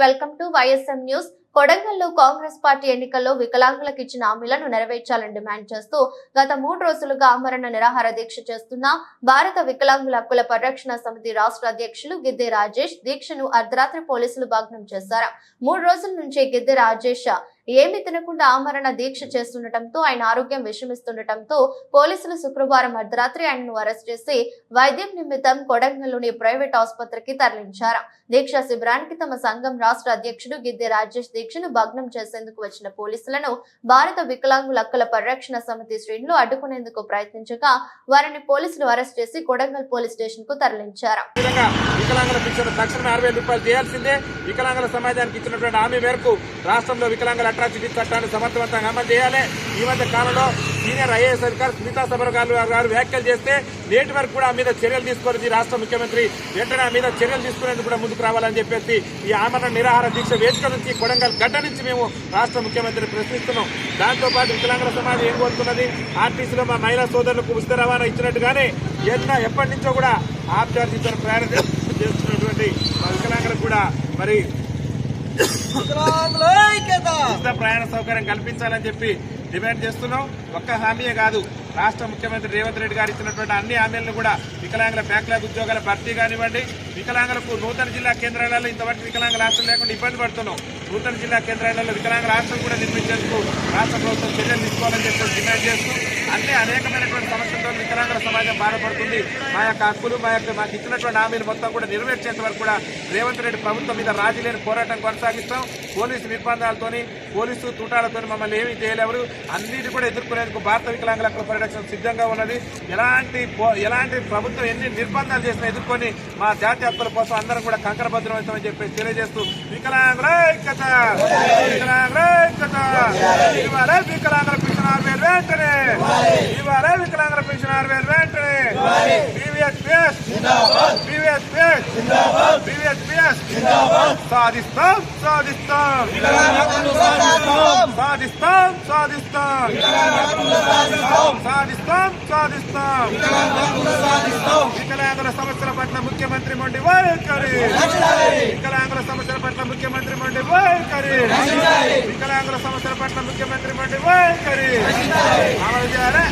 Welcome to YSM news. కొడంగల్లో Congress party ఎన్నికల్లో వికలాంగులకు ఇచ్చిన హామీలను నెరవేర్చాలని డిమాండ్ చేస్తూ గత మూడు రోజులుగా ఆమరణ నిరాహార దీక్ష చేస్తున్న భారత వికలాంగుల హక్కుల పరిరక్షణ సమితి రాష్ట్ర అధ్యక్షులు గిద్దె రాజేష్ దీక్షను అర్ధరాత్రి పోలీసులు భగ్నం చేశారు. మూడు రోజుల నుంచి గిద్దె రాజేష్ ఏమి తినకుండా ఆమరణ దీక్ష చేస్తుండటంతో ఆయన ఆరోగ్యం విషమిస్తుండటంతో పోలీసులు శుక్రవారం అర్ధరాత్రి ఆయనను అరెస్ట్ చేసి వైద్యం నిమిత్తం కొడంగల్లోని ప్రైవేట్ ఆసుపత్రికి తరలించారు. దీక్ష శిబిరానికి తమ సంఘం రాష్ట్ర అధ్యక్షుడు గిద్దె రాజేష్ దీక్షను భగ్నం చేసేందుకు వచ్చిన పోలీసులను భారత వికలాంగుల హక్కుల పరిరక్షణ సమితి శ్రేణులు అడ్డుకునేందుకు ప్రయత్నించగా వారిని పోలీసులు అరెస్ట్ చేసి కొడంగల్ పోలీస్ స్టేషన్కు తరలించారు రూపాయలు చేయాల్సిందే. వికలాంగుల సమాజానికి ఇచ్చినటువంటి హామీ మేరకు రాష్ట్రంలో వికలాంగుల అట్రాసిటీ చట్టాన్ని సమర్థవంతంగా అమలు చేయాలి. ఈ మధ్య కాలంలో సీనియర్ ఐఏఎస్ అధికారి స్మితా సబర్గాలు గారు వ్యాఖ్యలు చేస్తే నేటి వరకు కూడా ఆ మీద చర్యలు తీసుకోలేదు ఈ రాష్ట్ర ముఖ్యమంత్రి. వెంటనే ఆ మీద చర్యలు తీసుకునేందుకు కూడా ముందుకు రావాలని చెప్పేసి ఈ ఆమరణ నిరాహార దీక్ష వేదిక నుంచి కొడంగల్ గడ్డ నుంచి మేము రాష్ట్ర ముఖ్యమంత్రిని ప్రశ్నిస్తున్నాం. దాంతోపాటు వికలాంగుల సమాజం ఏం కోరుతున్నది ఆర్టీసీలో మా మహిళా సోదరులకు ఉచిత రవాణా ఇచ్చినట్టుగానే ఎన్న ఎప్పటి నుంచో కూడా ఆప్ చార్జీతో ప్రయాణం చేస్తున్నటువంటి మా వికలాంగులకు కూడా మరి ఉచిత ప్రయాణ సౌకర్యం కల్పించాలని చెప్పి డిమాండ్ చేస్తున్నాం. ఒక్క హామీయే కాదు. రాష్ట్ర ముఖ్యమంత్రి రేవంత్ రెడ్డి గారు ఇచ్చినటువంటి అన్ని హామీలను కూడా వికలాంగుల బ్యాక్లాగ్ ఉద్యోగాల భర్తీ కానివ్వండి వికలాంగులకు నూతన జిల్లా కేంద్రాలలో ఇంతవరకు వికలాంగుల హాస్టల్ లేకుండా ఇబ్బంది పడుతున్నాం. నూతన జిల్లా కేంద్రాలలో వికలాంగుల హాస్టల్ కూడా నిర్మించేందుకు రాష్ట్ర ప్రభుత్వం చర్యలు తీసుకోవాలని చెప్పి డిమాండ్ చేస్తూ అన్ని అనేకమైనటువంటి సమస్యలతో వికలాంగుల సమాజం బాధపడుతుంది. మా యొక్క హక్కులు మా యొక్క మాకు ఇచ్చినటువంటి హామీలు మొత్తం కూడా నెరవేర్చేంత వరకు కూడా రేవంత్ రెడ్డి ప్రభుత్వం మీద రాజీ లేని పోరాటం కొనసాగిస్తాం. పోలీసు నిర్బంధాలతోని పోలీసు తూటాలతో మమ్మల్ని ఏమీ చేయలేవరు. అన్నిటి కూడా ఎదుర్కొనేందుకు భారత వికలాంగుల హక్కుల పరిరక్షణ సిద్ధంగా ఉన్నది. ఎలాంటి ఎలాంటి ప్రభుత్వం ఎన్ని నిర్బంధాలు చేసినా ఎదుర్కొని మా జాతీయ హక్కుల కోసం అందరం కూడా కంకర భద్రమవుతామని చెప్పి తెలియజేస్తూ వికలాంగుల ఐక్యత! వికలాంగుల ఐక్యత! వికలాంగుల వెంటనే. ఇవాళ వికలాంగుల పెన్షన్ ఆరు వేలు వెంటనే. బీవీఎస్ పిఎస్ బీవీఎస్ సాధిస్తాం సాధిస్తాం. సాధిస్తాం సాధిస్తాం. సాధిస్తాం సాధిస్తాం. వికలాంగుల సమస్యల పట్ల ముఖ్యమంత్రి మొండి వైఖరి. వికలాంగుల సమస్యల పట్ల ముఖ్యమంత్రి మొండి వైఖరి. పట్ల ముఖ్యమంత్రి మొండి వైఖరి అమలు చేయాలి?